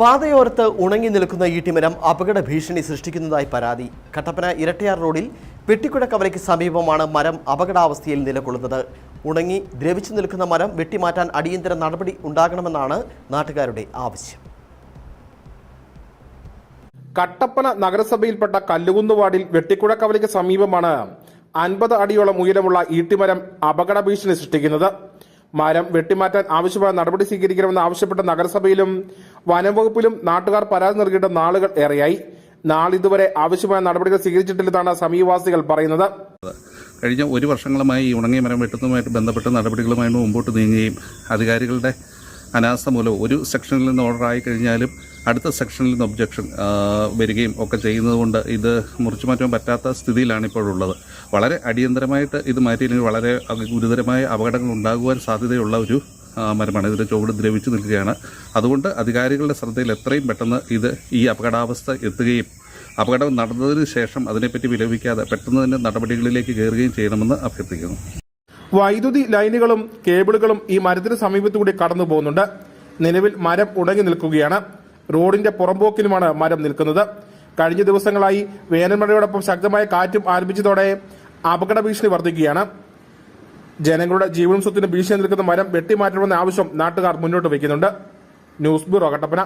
പാതയോരത്ത് ഉണങ്ങി നിൽക്കുന്ന ഈട്ടിമരം അപകട ഭീഷണി സൃഷ്ടിക്കുന്നതായി പരാതി. കട്ടപ്പന ഇരട്ടയാർ റോഡിൽ വെട്ടിക്കുട കവലയ്ക്ക് സമീപമാണ് മരം അപകടാവസ്ഥയിൽ നിലകൊള്ളുന്നത്. ഉണങ്ങി ദ്രവിച്ചു നിൽക്കുന്ന മരം വെട്ടിമാറ്റാൻ അടിയന്തര നടപടി ഉണ്ടാകണമെന്നാണ് നാട്ടുകാരുടെ ആവശ്യം. കട്ടപ്പന നഗരസഭയിൽപ്പെട്ട കല്ലുകുന്ന് വാർഡിൽ വെട്ടിക്കുട കവലയ്ക്ക് സമീപമാണ് അൻപത് അടിയോളം ഉയരമുള്ള ഈട്ടിമരം അപകട ഭീഷണി സൃഷ്ടിക്കുന്നത്. മരം വെട്ടിമാറ്റാൻ ആവശ്യമായ നടപടി സ്വീകരിക്കണമെന്ന് ആവശ്യപ്പെട്ട നഗരസഭയിലും വനംവകുപ്പിലും നാട്ടുകാർ പരാതി നൽകിയിട്ട് നാളുകൾ ഏറെയായി. നാളിതുവരെ ആവശ്യമായ നടപടികൾ സ്വീകരിച്ചിട്ടില്ലെന്നാണ് സമീപവാസികൾ പറയുന്നത്. കഴിഞ്ഞ ഒരു വർഷങ്ങളുമായി ഉണങ്ങിയ മരം വെട്ടുന്നതുമായിട്ട് ബന്ധപ്പെട്ട നടപടികളുമായി മുമ്പോട്ട് നീങ്ങുകയും. അധികാരികളുടെ അനാസ്ഥ മൂലം ഒരു സെക്ഷനിൽ നിന്ന് ഓർഡർ ആയി കഴിഞ്ഞാലും അടുത്ത സെക്ഷനിൽ നിന്ന് ഒബ്ജക്ഷൻ വരികയും ഒക്കെ ചെയ്യുന്നതുകൊണ്ട് ഇത് മുറിച്ചു മാറ്റാൻ പറ്റാത്ത സ്ഥിതിയിലാണ് ഇപ്പോഴുള്ളത് വളരെ അടിയന്തരമായിട്ട് ഇത് മാറ്റിയില്ലെങ്കിൽ വളരെ ഗുരുതരമായ അപകടങ്ങൾ ഉണ്ടാകുവാൻ സാധ്യതയുള്ള ഒരു മരമാണ്. ഇതിന്റെ ചുവട് ദ്രവിച്ചു നിൽക്കുകയാണ്. അതുകൊണ്ട് അധികാരികളുടെ ശ്രദ്ധയിൽ എത്രയും പെട്ടെന്ന് ഇത് ഈ അപകടാവസ്ഥ എത്തുകയും അപകടം നടന്നതിന് ശേഷം അതിനെപ്പറ്റി വിലപിക്കാതെ പെട്ടെന്ന് തന്നെ നടപടികളിലേക്ക് കയറുകയും ചെയ്യണമെന്ന് അഭ്യർത്ഥിക്കുന്നു. വൈദ്യുതി ലൈനുകളും കേബിളുകളും ഈ മരത്തിന് സമീപത്തുകൂടി കടന്നു പോകുന്നുണ്ട് നിലവിൽ മരം ഉണങ്ങി നിൽക്കുകയാണ്. റോഡിന്റെ പുറംപോക്കിലുമാണ് മരം നിൽക്കുന്നത്. കഴിഞ്ഞ ദിവസങ്ങളായി വേനൽമഴയോടൊപ്പം ശക്തമായ കാറ്റും ആരംഭിച്ചതോടെ അപകട ഭീഷണി വർദ്ധിക്കുകയാണ്. ജനങ്ങളുടെ ജീവനും സ്വത്തിനും ഭീഷണി നിൽക്കുന്ന മരം വെട്ടിമാറ്റണമെന്ന ആവശ്യം നാട്ടുകാർ മുന്നോട്ട് വയ്ക്കുന്നുണ്ട്. News bureau Kattappana.